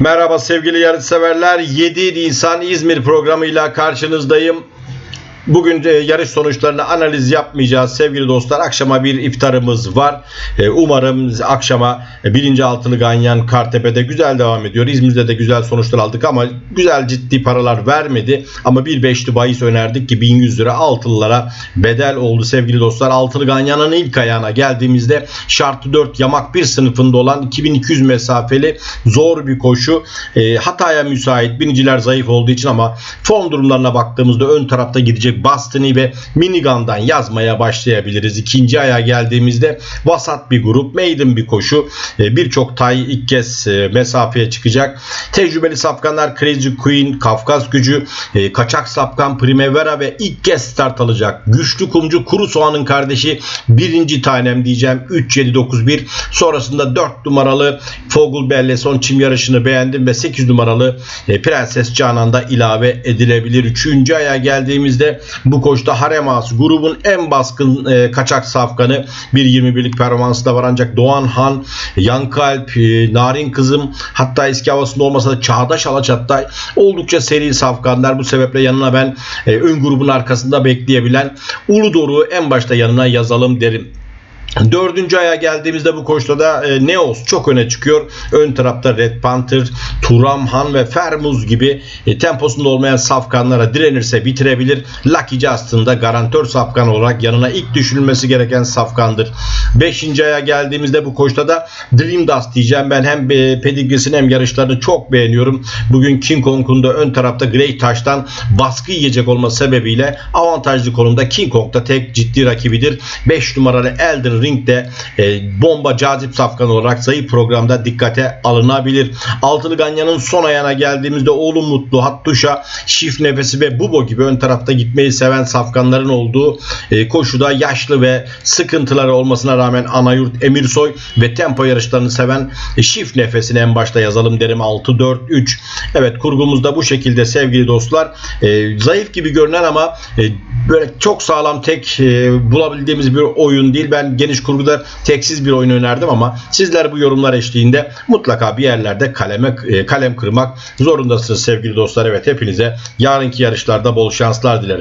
Merhaba sevgili yarışseverler. 7 Nisan İzmir programıyla karşınızdayım. Bugün e, yarış sonuçlarını analiz yapmayacağız sevgili dostlar. Akşama bir iftarımız var. E, Umarım akşama birinci altılı Ganyan Kartepe'de güzel devam ediyor. İzmir'de de güzel sonuçlar aldık ama güzel ciddi paralar vermedi. Ama bir beşli bahis önerdik ki 1100 lira altılılara bedel oldu sevgili dostlar. Altılı Ganyan'ın ilk ayağına geldiğimizde şartı 4 yamak bir sınıfında olan 2200 mesafeli zor bir koşu. E, hataya müsait. Biniciler zayıf olduğu için ama form durumlarına baktığımızda ön tarafta gidecek Bastoni ve Minigun'dan yazmaya başlayabiliriz. İkinci aya geldiğimizde vasat bir grup, maiden bir koşu. E, Birçok tay ilk kez e, mesafeye çıkacak. Tecrübeli safkanlar Crazy Queen, Kafkas gücü, e, kaçak safkan Primavera ve ilk kez start alacak. Güçlü kumcu Kuru Soğan'ın kardeşi birinci tanem diyeceğim 3-7-9-1. Sonrasında 4 numaralı Fogel Belle son çim yarışını beğendim ve 8 numaralı Prenses Canan'da ilave edilebilir. Üçüncü aya geldiğimizde bu koşta Haremas grubun en baskın e, kaçak safkanı 1.21'lik performansı da var ancak Doğan Han, Yankalp, e, Narin Kızım hatta eski havasında olmasa da Çağdaş Alaçatay oldukça seri safkanlar. Bu sebeple yanına ben e, ön grubun arkasında bekleyebilen Uludor'u en başta yanına yazalım derim. Dördüncü aya geldiğimizde bu koşuda da e, Neos çok öne çıkıyor. Ön tarafta Red Panther, Turam Han ve Fermuz gibi e, temposunda olmayan safkanlara direnirse bitirebilir. Lucky Justin da garantör safkan olarak yanına ilk düşülmesi gereken safkandır. Beşinci aya geldiğimizde bu koşuda da Dream Dust diyeceğim. Ben hem e, pedigresini hem yarışlarını çok beğeniyorum. Bugün King Kong'un da ön tarafta Grey Taş'tan baskı yiyecek olması sebebiyle avantajlı konumda King Kong da tek ciddi rakibidir. 5 numaralı Elden Ring'de e, bomba cazip safkan olarak zayıf programda dikkate alınabilir. Altılı Ganyan'ın son ayağına geldiğimizde Oğlum Mutlu, Hattuşa, Şif Nefesi ve Bubo gibi ön tarafta gitmeyi seven safkanların olduğu e, koşuda yaşlı ve sıkıntıları olmasına rağmen Anayurt, Emirsoy ve tempo yarışlarını seven e, Şif Nefesini en başta yazalım derim 6-4-3. Evet kurgumuzda bu şekilde sevgili dostlar. E, zayıf gibi görünen ama e, böyle çok sağlam tek e, bulabildiğimiz bir oyun değil. Ben geniş kurguda teksiz bir oyun önerdim ama sizler bu yorumlar eşliğinde mutlaka bir yerlerde kaleme e, kalem kırmak zorundasınız sevgili dostlar. Evet hepinize yarınki yarışlarda bol şanslar dilerim.